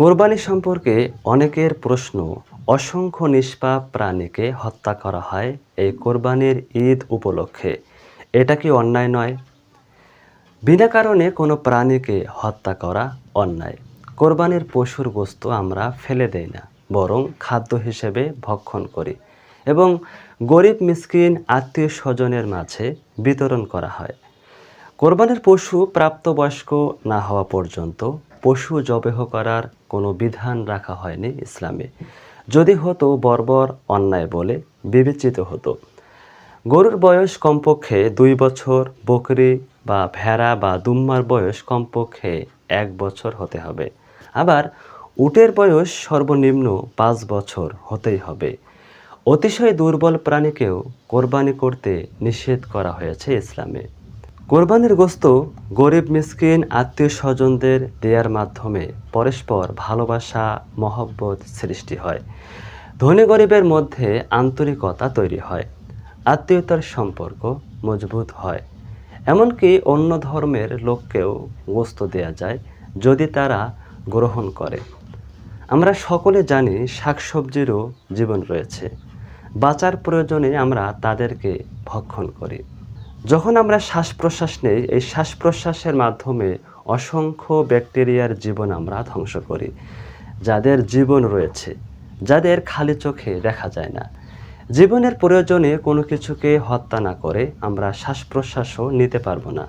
কোরবানি সম্পর্কে অনেকের প্রশ্ন, অসংখ্য নিষ্পাপ প্রাণীকে হত্যা করা হয় এই কোরবানির ঈদ উপলক্ষে, এটা কি অন্যায় নয়? বিনা কারণে কোনো প্রাণীকে হত্যা করা অন্যায়। কোরবানির পশুর বস্তু আমরা ফেলে দেই না, বরং খাদ্য হিসেবে ভক্ষণ করি এবং গরিব, মিসকিন আত্মীয় স্বজনের মাঝে বিতরণ করা হয়। কোরবানির পশু প্রাপ্তবয়স্ক না হওয়া পর্যন্ত পশু জবেহ করার কোনো বিধান রাখা হয়নি ইসলামে। যদি হতো, বর্বর অন্যায় বলে বিবেচিত হতো। গরুর বয়স কমপক্ষে দুই বছর, বকরি বা ভেড়া বা দুম্মার বয়স কমপক্ষে এক বছর হতে হবে। আবার উটের বয়স সর্বনিম্ন পাঁচ বছর হতেই হবে। অতিশয় দুর্বল প্রাণীকেও কোরবানি করতে নিষেধ করা হয়েছে ইসলামে। কোরবানির গোস্ত গরিব, মিসকিন, আত্মীয় স্বজনদের দেওয়ার মাধ্যমে পরস্পর ভালোবাসা, মহব্বত সৃষ্টি হয়। ধনী গরিবের মধ্যে আন্তরিকতা তৈরি হয়। আত্মীয়তার সম্পর্ক মজবুত হয়। এমনকি অন্য ধর্মের লোককেও গোস্ত দেয়া যায় যদি তারা গ্রহণ করে। আমরা সকলে জানি শাকসবজিরও জীবন রয়েছে। বাঁচার প্রয়োজনে আমরা তাদেরকে ভক্ষণ করি। যখন আমরা শ্বাস প্রশ্বাস নেই, এই শ্বাস প্রশ্বাসের মাধ্যমে অসংখ্য ব্যাকটেরিয়ার জীবন আমরা ধ্বংস করি, যাদের জীবন রয়েছে, যাদের খালি চোখে দেখা যায় না। জীবনের প্রয়োজনে কোনো কিছুকে হত্যা না করে আমরা শ্বাস প্রশ্বাসও নিতে পারব না।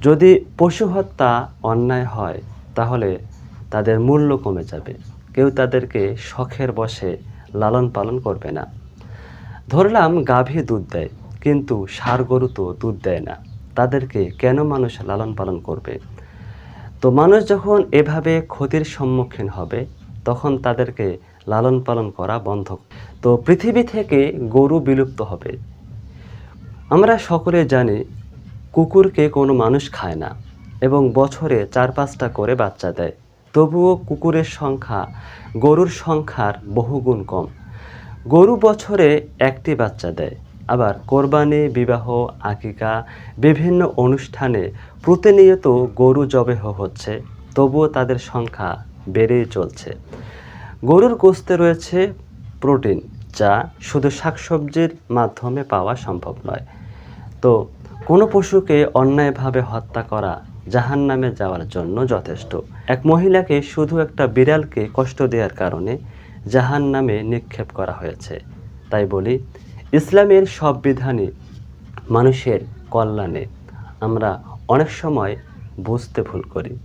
যদি পশু হত্যা অন্যায় হয়, তাহলে তাদের মূল্য কমে যাবে। কেউ তাদেরকে শখের বসে লালন পালন করবে না। ধরলাম গাভী দুধ দেয়। কিন্তু ষাঁড় গরু তো দুধ দেয় না। তাদেরকে কেন মানুষ লালন পালন করবে? তো মানুষ যখন এভাবে ক্ষতির সম্মুখীন হবে, তখন তাদেরকে লালন পালন করা বন্ধ। তো পৃথিবী থেকে গরু বিলুপ্ত হবে। আমরা সকলে জানি, কুকুরকে কোনো মানুষ খায় না এবং বছরে চার পাঁচটা করে বাচ্চা দেয়। তবুও কুকুরের সংখ্যা, গরুর সংখ্যার বহুগুণ কম। গরু বছরে একটি বাচ্চা দেয়। আবার কোরবানি, বিবাহ, আকিকা, বিভিন্ন অনুষ্ঠানে প্রতিনিয়ত গরু জবেহ হচ্ছে, তবুও তাদের সংখ্যা বেড়েই চলছে। গরুর গোস্তে রয়েছে প্রোটিন, যা শুধু শাকসবজির মাধ্যমে পাওয়া সম্ভব নয়। তো কোনো পশুকে অন্যায়ভাবে হত্যা করা জাহান নামে যাওয়ার জন্য যথেষ্ট। এক মহিলাকে শুধু একটা বিড়ালকে কষ্ট দেওয়ার কারণে জাহান নামে নিক্ষেপ করা হয়েছে। তাই বলি ইসলামের সব বিধানে মানুষের কল্যাণে। আমরা অনেক সময় বুঝতে ভুল করি।